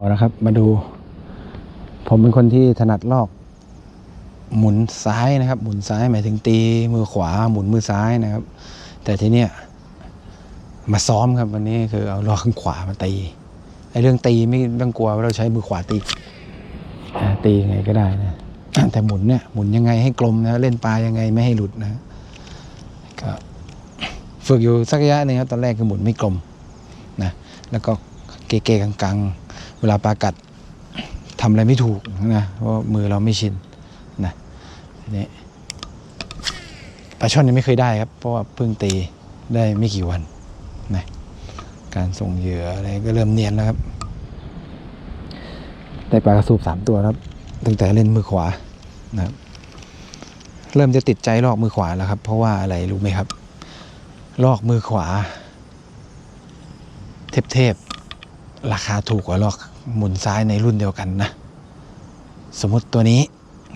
เอาละครับมาดู ผมเป็นคนที่ถนัดลอก หมุนซ้ายนะครับ หมุนซ้ายหมายถึงตีมือขวาหมุนมือซ้ายนะครับ แต่ทีเนี้ยมาซ้อมครับวันนี้คือเอาลอกข้างขวามาตีไอ้เรื่องตีไม่ต้องกลัวว่าเราใช้มือขวาตีตียังไงก็ได้นะแต่หมุนเนี่ยหมุนยังไงให้กลมนะเล่นปลายังไงไม่ให้หลุดนะก็ฝึกอยู่สักระยะหนึงครับตอนแรกคือหมุนไม่กลมนะแล้วก็เกๆกังๆ เวลาปลากัดทำอะไรไม่ถูกนะเพราะมือเราไม่ชินนะนี้ปลาช่อนยังไม่เคยได้ครับ เพราะว่าเพิ่งตีได้ไม่กี่วันนะการส่งเหยื่ออะไรก็เริ่มเนียนแล้วครับ ได้ปลากระสูบสามตัวครับ ตั้งแต่เล่นมือขวานะครับเริ่มจะติดใจลอกมือขวาแล้วครับ เพราะว่าอะไรรู้ไหมครับ ลอกมือขวา เทพๆ ราคาถูกกว่าลอกหมุนซ้ายในรุ่นเดียวกันนะ สมมติตัวนี้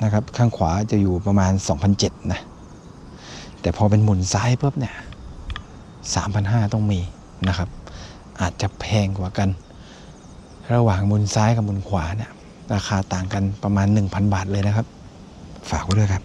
นะครับ ข้างขวาจะอยู่ประมาณ 2,007นะ แต่พอเป็นหมุนซ้ายปุ๊บเนี่ย3,500 ต้องมีนะครับ อาจจะแพงกว่ากัน ระหว่างหมุนซ้ายกับหมุนขวาเนี่ยราคาต่างกันประมาณ 1,000 บาทเลยนะครับ ฝากไว้ด้วยครับ